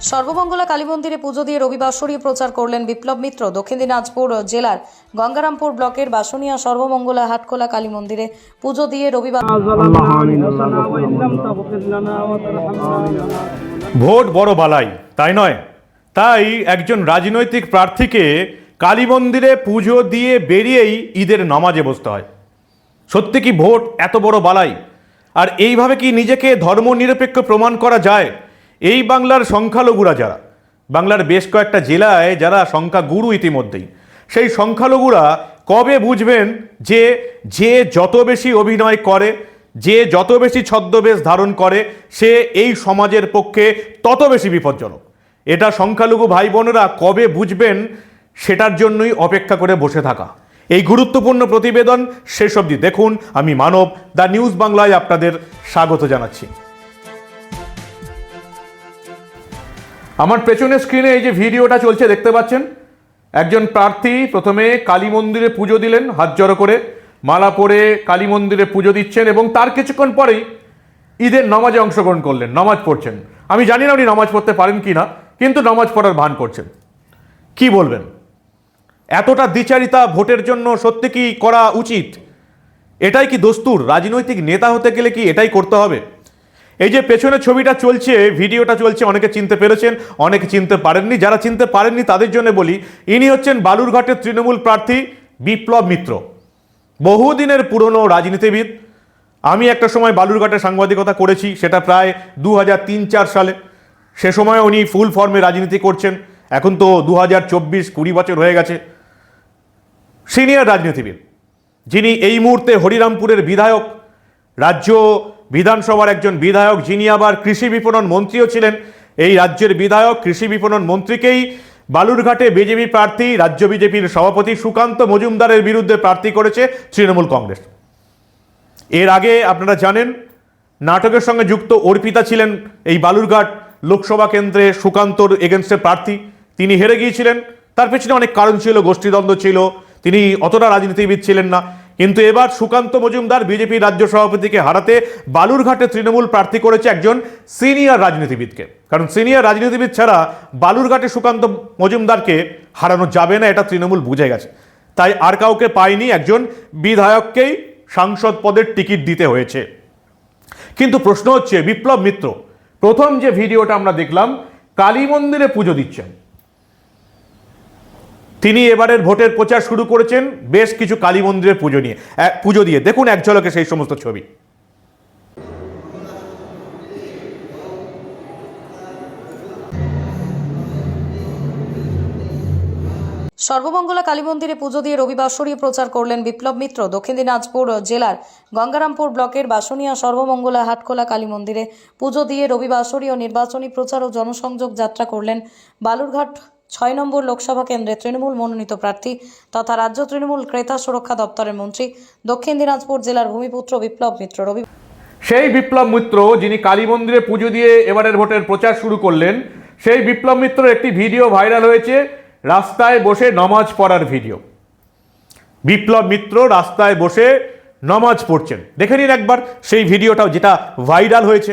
সর্বমঙ্গলা কালী মন্দিরে পুজো দিয়ে রবিবাসরীয় প্রচার করলেন বিপ্লব মিত্র। দক্ষিণ দিনাজপুর জেলার গঙ্গারামপুর ব্লকের বাসনিয়া সর্বমঙ্গলা হাটখোলা কালী মন্দিরে পুজো দিয়ে রবিবার ভোট বড় বালাই, তাই নয়? তাই একজন রাজনৈতিক প্রার্থীকে কালী মন্দিরে পুজো দিয়ে বেরিয়েই ঈদের নামাজে বসতে হয়। সত্যি কি ভোট এত বড় বালাই? আর এইভাবে কি নিজেকে ধর্মনিরপেক্ষ প্রমাণ করা যায়? এই বাংলার সংখ্যালঘুরা যারা, বাংলার বেশ কয়েকটা জেলায় যারা সংখ্যাগুরু ইতিমধ্যেই, সেই সংখ্যালঘুরা কবে বুঝবেন যে যে যত বেশি অভিনয় করে, যে যত বেশি ছদ্মবেশ ধারণ করে, সে এই সমাজের পক্ষে তত বেশি বিপজ্জনক? এটা সংখ্যালঘু ভাই বোনেরা কবে বুঝবেন সেটার জন্যই অপেক্ষা করে বসে থাকা। এই গুরুত্বপূর্ণ প্রতিবেদন শেষ অবধি দেখুন। আমি মানব, দ্য নিউজ বাংলায় আপনাদের স্বাগত জানাচ্ছি। আমার পেছনের স্ক্রিনে এই যে ভিডিওটা চলছে, দেখতে পাচ্ছেন? একজন প্রার্থী প্রথমে কালী মন্দিরে পুজো দিলেন, হাত জড়ো করে মালা পরে কালী মন্দিরে পুজো দিচ্ছেন এবং তার কিছুক্ষণ পরেই ঈদের নামাজে অংশগ্রহণ করলেন, নামাজ পড়ছেন। আমি জানি না উনি নামাজ পড়তে পারেন কি না কিন্তু নামাজ পড়ার ভান করছেন। কি বলবেন? এতটা দ্বিচারিতা ভোটের জন্য সত্যি কি করা উচিত? এটাই কি দস্তুর? রাজনৈতিক নেতা হতে গেলে কি এটাই করতে হবে? এই যে পেছনে ছবিটা চলছে, ভিডিওটা চলছে, অনেকে চিনতে পেরেছেন, অনেকে চিনতে পারেননি। যারা চিনতে পারেননি, তাদের জন্য বলি, ইনি হচ্ছেন বালুরঘাটের তৃণমূল প্রার্থী বিপ্লব মিত্র। বহুদিনের পুরনো রাজনীতিবিদ। আমি একটা সময় বালুরঘাটে সাংবাদিকতা করেছি, সেটা প্রায় দু হাজার তিন চার সালে। সে সময় উনি ফুল ফর্মে রাজনীতি করছেন। এখন তো দু হাজার চব্বিশ কুড়ি বছর হয়ে গেছে। সিনিয়র রাজনীতিবিদ, যিনি এই মুহূর্তে হরিরামপুরের বিধায়ক, রাজ্য বিধানসভার একজন বিধায়ক যিনি আবার কৃষি বিপণন মন্ত্রীও ছিলেন। এই রাজ্যের বিধায়ক, কৃষি বিপণন মন্ত্রীকেই বালুরঘাটে বিজেপি প্রার্থী, রাজ্য বিজেপির সভাপতি সুকান্ত মজুমদারের বিরুদ্ধে প্রার্থী করেছে তৃণমূল কংগ্রেস। এর আগে আপনারা জানেন, নাটকের সঙ্গে যুক্ত অর্পিতা ছিলেন এই বালুরঘাট লোকসভা কেন্দ্রে সুকান্তর এগেনস্টে প্রার্থী। তিনি হেরে গিয়েছিলেন। তার পেছনে অনেক কারণ ছিল, গোষ্ঠীদ্বন্দ্ব ছিল। তিনি অতটা রাজনীতিবিদ ছিলেন না। কিন্তু এবার সুকান্ত মজুমদার বিজেপি রাজ্য সভাপতিকে হারাতে বালুরঘাটে তৃণমূল প্রার্থী করেছে একজন সিনিয়র রাজনীতিবিদকে। কারণ সিনিয়র রাজনীতিবিদ ছাড়া বালুরঘাটে সুকান্ত মজুমদারকে হারানো যাবে না, এটা তৃণমূল বুঝে গেছে। তাই আর কাউকে পায়নি একজন বিধায়ককেই সাংসদ পদের টিকিট দিতে হয়েছে। কিন্তু প্রশ্ন হচ্ছে, বিপ্লব মিত্র, প্রথম যে ভিডিওটা আমরা দেখলাম, কালী মন্দিরে পুজো দিচ্ছেন। তিনি এবারের ভোটের প্রচার শুরু করেছেন বেশ কিছু কালী মন্দিরের পুজো নিয়ে। পুজো দিয়ে। দেখুন এক ঝলকে সেই সমস্ত ছবি। সর্বমঙ্গলা কালী মন্দিরে পুজো দিয়ে রবিবাসরী প্রচার করলেন বিপ্লব মিত্র। দক্ষিণ দিনাজপুর জেলার গঙ্গারামপুর ব্লকের বাসনিয়া সর্বমঙ্গলা হাটখোলা কালী মন্দিরে পুজো দিয়ে রবিবাসরী ও নির্বাচনী প্রচার ও জনসংযোগ যাত্রা করলেন বালুরঘাট ছয় নম্বর লোকসভা কেন্দ্রে তৃণমূল মনোনীত প্রার্থী তথা রাজ্য তৃণমূল ক্রেতা সুরক্ষা দপ্তরের মন্ত্রী দক্ষিণ দিনাজপুর জেলার ভূমিপুত্র বিপ্লব মিত্র। রবি সেই বিপ্লব মিত্র যিনি কালী মন্দিরে পুজো দিয়ে এবারের ভোটের প্রচার শুরু করলেন, সেই বিপ্লব মিত্রের একটি ভিডিও ভাইরাল হয়েছে, রাস্তায় বসে নমাজ পড়ার ভিডিও। বিপ্লব মিত্র রাস্তায় বসে নমাজ পড়ছেন। দেখে নিন একবার সেই ভিডিওটাও যেটা ভাইরাল হয়েছে।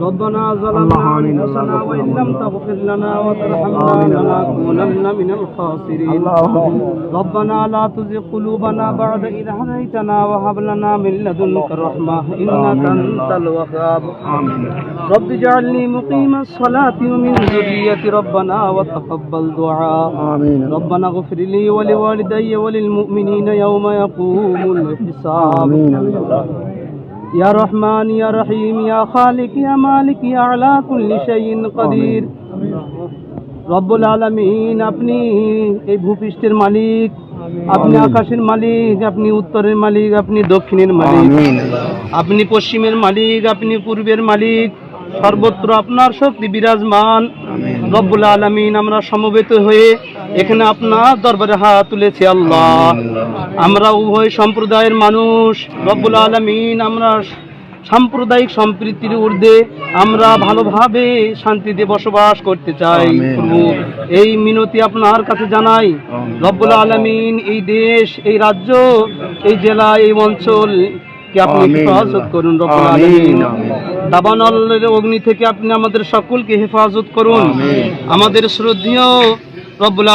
ربنا ظلمنا أنفسنا وإن لم تغفر لنا وترحمنا لنكونن من الخاسرين. ربنا لا تزغ قلوبنا بعد إذ هديتنا وهب لنا من لدنك رحمة إنك أنت الوهاب. رب اجعلني مقيم الصلاة ومن ذرية ربنا وتقبل دعاء. ربنا اغفر لي ولوالدي وللمؤمنين يوم يقوم الحساب. يا رحمن يا رحيم يا خالق يا مالك يا على كل شيء قدير রব্বুল আলমিন আপনি এই ভূপৃষ্ঠের মালিক আপনি আকাশের মালিক আপনি উত্তরের মালিক আপনি দক্ষিণের মালিক আপনি পশ্চিমের মালিক আপনি পূর্বের মালিক সর্বত্র আপনার শক্তি বিরাজমান রব্বুল আলমিন আমরা সমবেত হয়ে এখানে আপনার দরবারে হাত তুলেছি আল্লাহ। আমরা উভয় সম্প্রদায়ের মানুষ। রব্বুল আলমিন আমরা সাম্প্রদায়িক সম্প্রীতির ঊর্ধ্বে আমরা ভালোভাবে শান্তিতে বসবাস করতে চাই। প্রভু এই মিনতি আপনার কাছে জানাই। রব্বুল আলমিন এই দেশ এই রাজ্য এই জেলা এই অঞ্চল কে আপনি হেফাজত করুন রব্বুল আলমিন। দাবানলের অগ্নি থেকে আপনি আমাদের সকলকে হেফাজত করুন। আমাদের শ্রদ্ধেয় রব্বুল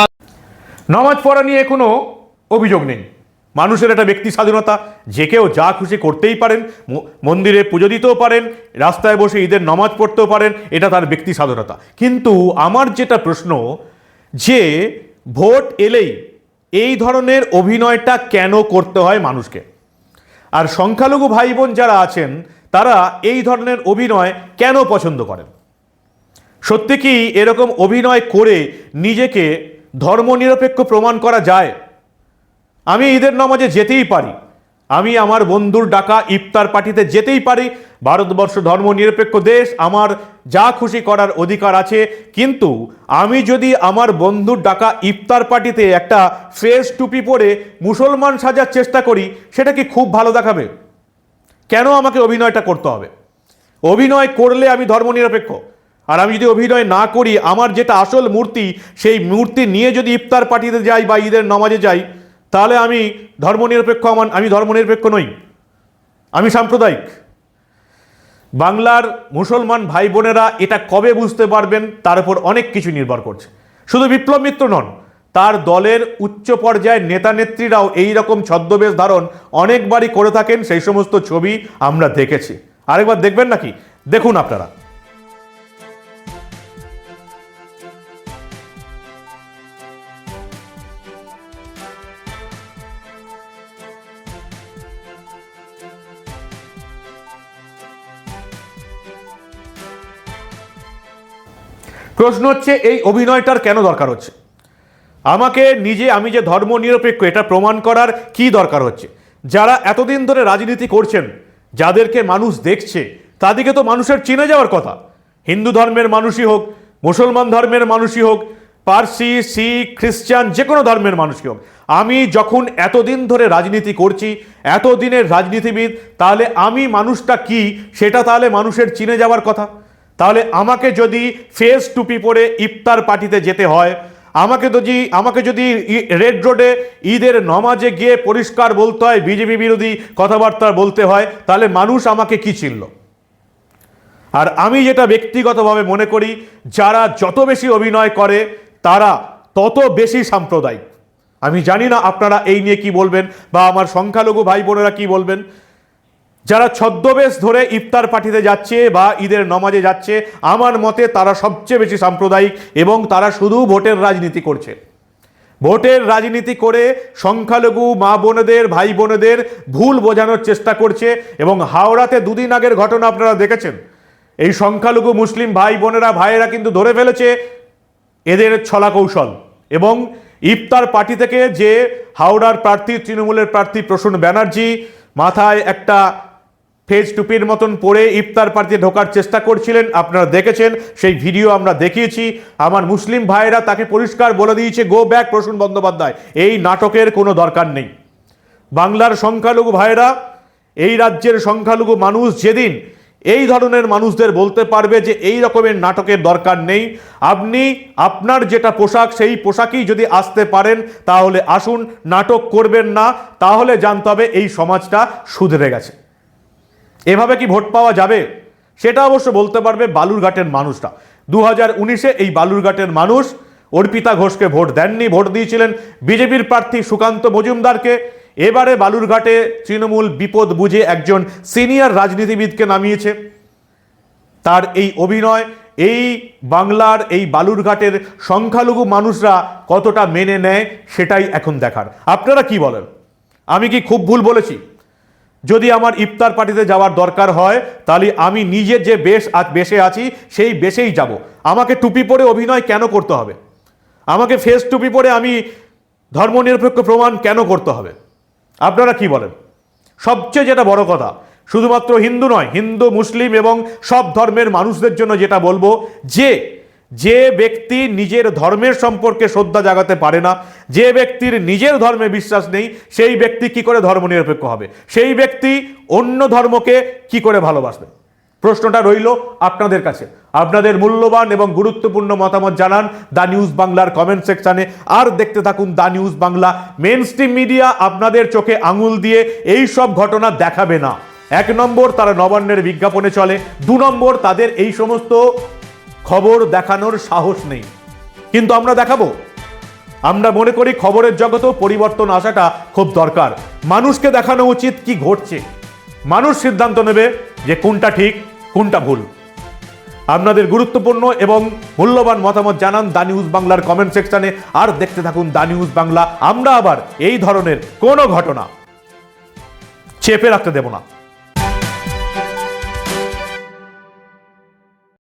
নামাজ পড়া নিয়ে কোনো অভিযোগ নেই। মানুষের একটা ব্যক্তি স্বাধীনতা, যে কেউ যা খুশি করতেই পারেন মন্দিরে পুজো দিতেও পারেন, রাস্তায় বসে ঈদের নামাজ পড়তেও পারেন, এটা তার ব্যক্তি স্বাধীনতা। কিন্তু আমার যেটা প্রশ্ন, যে ভোট এলেই এই ধরনের অভিনয়টা কেন করতে হয় মানুষকে? আর সংখ্যালঘু ভাই বোন যারা আছেন, তারা এই ধরনের অভিনয় কেন পছন্দ করেন? সত্যি কি এরকম অভিনয় করে নিজেকে ধর্মনিরপেক্ষ প্রমাণ করা যায়। আমি ঈদের নামাজে যেতেই পারি। আমি আমার বন্ধুর ডাকা ইফতার পার্টিতে যেতেই পারি। ভারতবর্ষ ধর্মনিরপেক্ষ দেশ, আমার যা খুশি করার অধিকার আছে। কিন্তু আমি যদি আমার বন্ধুর ডাকা ইফতার পার্টিতে একটা ফেস টুপি পরে মুসলমান সাজার চেষ্টা করি, সেটা কি খুব ভালো দেখাবে? কেন আমাকে অভিনয়টা করতে হবে? অভিনয় করলে আমি ধর্মনিরপেক্ষ। আর আমি যদি অভিনয় না করি, আমার যেটা আসল মূর্তি, সেই মূর্তি নিয়ে যদি ইফতার পার্টিতে যাই বা ঈদের নামাজে যাই, তাহলে আমি ধর্মনিরপেক্ষ আমার আমি ধর্মনিরপেক্ষ নই। আমি সাম্প্রদায়িক। বাংলার মুসলমান ভাই বোনেরা এটা কবে বুঝতে পারবেন, তার উপর অনেক কিছু নির্ভর করছে। শুধু বিপ্লব মিত্র নন, তার দলের উচ্চ পর্যায়ের নেতা নেত্রীরাও এই রকম ছদ্মবেশ ধারণ অনেকবারই করে থাকেন, সেই সমস্ত ছবি আমরা দেখেছি। আরেকবার দেখবেন নাকি? দেখুন আপনারা। প্রশ্ন হচ্ছে, এই অভিনয়টার কেন দরকার হচ্ছে? আমাকে নিজে, আমি যে ধর্ম নিরপেক্ষ, এটা প্রমাণ করার কি দরকার হচ্ছে? যারা এতদিন ধরে রাজনীতি করছেন, যাদেরকে মানুষ দেখছে, তাদেরকে তো মানুষের চিনে যাওয়ার কথা। হিন্দু ধর্মের মানুষই হোক, মুসলমান ধর্মের মানুষই হোক, পার্সি, শিখ, খ্রিস্টান, যে কোনো ধর্মের মানুষই হোক, আমি যখন এতদিন ধরে রাজনীতি করছি, এতদিনের রাজনীতিবিদ, তাহলে আমি মানুষটা কি? সেটা তাহলে মানুষের চিনে যাওয়ার কথা। তাহলে আমাকে যদি ফেস টুপি পরে ইফতার পার্টিতে যেতে হয়, আমাকে যদি আমাকে যদি রেড রোডে ঈদের নমাজে গিয়ে পরিষ্কার বলতে হয়, বিজেপি বিরোধী কথাবার্তা বলতে হয়, তাহলে মানুষ আমাকে কি চিনল? আর আমি যেটা ব্যক্তিগতভাবে মনে করি, যারা যত বেশি অভিনয় করে, তারা তত বেশি সাম্প্রদায়িক। আমি জানি না আপনারা এই নিয়ে কি বলবেন, বা আমার সংখ্যালঘু ভাই বোনেরা কি বলবেন যারা ছদ্মবেশ ধরে ইফতার পার্টিতে যাচ্ছে বা ঈদের নমাজে যাচ্ছে, আমার মতে তারা সবচেয়ে বেশি সাম্প্রদায়িক এবং তারা শুধু ভোটের রাজনীতি করছে। ভোটের রাজনীতি করে সংখ্যালঘু মা বোনেদের, ভাই বোনেদের ভুল বোঝানোর চেষ্টা করছে এবং হাওড়াতে দুদিন আগের ঘটনা আপনারা দেখেছেন। এই সংখ্যালঘু মুসলিম ভাই বোনেরা, ভাইয়েরা কিন্তু ধরে ফেলেছে এদের ছলা কৌশল এবং ইফতার পার্টি থেকে যে হাওড়ার প্রার্থী, তৃণমূলের প্রার্থী প্রসূন ব্যানার্জি মাথায় একটা ফেজ টুপির মতন পরে ইফতার পার্টিতে ঢোকার চেষ্টা করছিলেন। আপনারা দেখেছেন, সেই ভিডিও আমরা দেখিয়েছি। আমার মুসলিম ভাইয়েরা তাকে পরিষ্কার বলে দিয়েছে গো ব্যাক প্রসূন বন্দ্যোপাধ্যায়। এই নাটকের কোনো দরকার নেই। বাংলার সংখ্যালঘু ভাইয়েরা, এই রাজ্যের সংখ্যালঘু মানুষ যেদিন এই ধরনের মানুষদের বলতে পারবে যে এই রকমের নাটকের দরকার নেই, আপনি আপনার যেটা পোশাক, সেই পোশাকই যদি আসতে পারেন, তাহলে আসুন, নাটক করবেন না, তাহলে জানতে হবে এই সমাজটা শুধরে গেছে। এভাবে কি ভোট পাওয়া যাবে? সেটা অবশ্য বলতে পারবে বালুরঘাটের মানুষরা। দু হাজার উনিশে এই বালুরঘাটের মানুষ অর্পিতা ঘোষকে ভোট দেননি, ভোট দিয়েছিলেন বিজেপির প্রার্থী সুকান্ত মজুমদারকে। এবারে বালুরঘাটে তৃণমূল বিপদ বুঝে একজন সিনিয়র রাজনীতিবিদকে নামিয়েছে। তার এই অভিনয়, এই বাংলার এই বালুরঘাটের সংখ্যালঘু মানুষরা কতটা মেনে নেয় সেটাই এখন দেখার। আপনারা কি বলেন? আমি কি খুব ভুল বলেছি? যদি আমার ইফতার পার্টিতে যাওয়ার দরকার হয়, তাহলে আমি নিজে যে বেশ বেশে আছি, সেই বেশেই যাব। আমাকে টুপি পরে অভিনয় কেন করতে হবে? আমাকে ফেস টুপি পরে আমি ধর্মনিরপেক্ষ প্রমাণ কেন করতে হবে? আপনারা কি বলেন? সবচেয়ে যেটা বড় কথা, শুধুমাত্র হিন্দু নয়, হিন্দু, মুসলিম এবং সব ধর্মের মানুষদের জন্য যেটা বলব, যে যে ব্যক্তি নিজের ধর্মের সম্পর্কে শ্রদ্ধা জাগাতে পারে না, যে ব্যক্তির নিজের ধর্মে বিশ্বাস নেই, সেই ব্যক্তি কি করে ধর্ম নিরপেক্ষ হবে? সেই ব্যক্তি অন্য ধর্মকে কি করে ভালোবাসবে? প্রশ্নটা রইল আপনাদের কাছে। আপনাদের মূল্যবান এবং গুরুত্বপূর্ণ মতামত জানান দ্য নিউজ বাংলার কমেন্ট সেকশানে। আর দেখতে থাকুন the news Bangla. Main media আপনাদের চোখে আঙুল দিয়ে এই সব ঘটনা দেখাবে না। এক নম্বর তারা নবান্নের বিজ্ঞাপনে চলে, দু নম্বর তাদের এই সমস্ত খবর দেখানোর সাহস নেই। কিন্তু আমরা দেখাবো। আমরা মনে করি খবরের জগতেও পরিবর্তন আসাটা খুব দরকার। মানুষকে দেখানো উচিত কি ঘটছে। মানুষ সিদ্ধান্ত নেবে যে কোনটা ঠিক, কোনটা ভুল। আপনাদের গুরুত্বপূর্ণ এবং মূল্যবান মতামত জানান দা নিউজ বাংলার কমেন্ট সেকশনে। আর দেখতে থাকুন দা নিউজ বাংলা। আমরা আবার এই ধরনের কোনো ঘটনা চেপে রাখতে দেব না।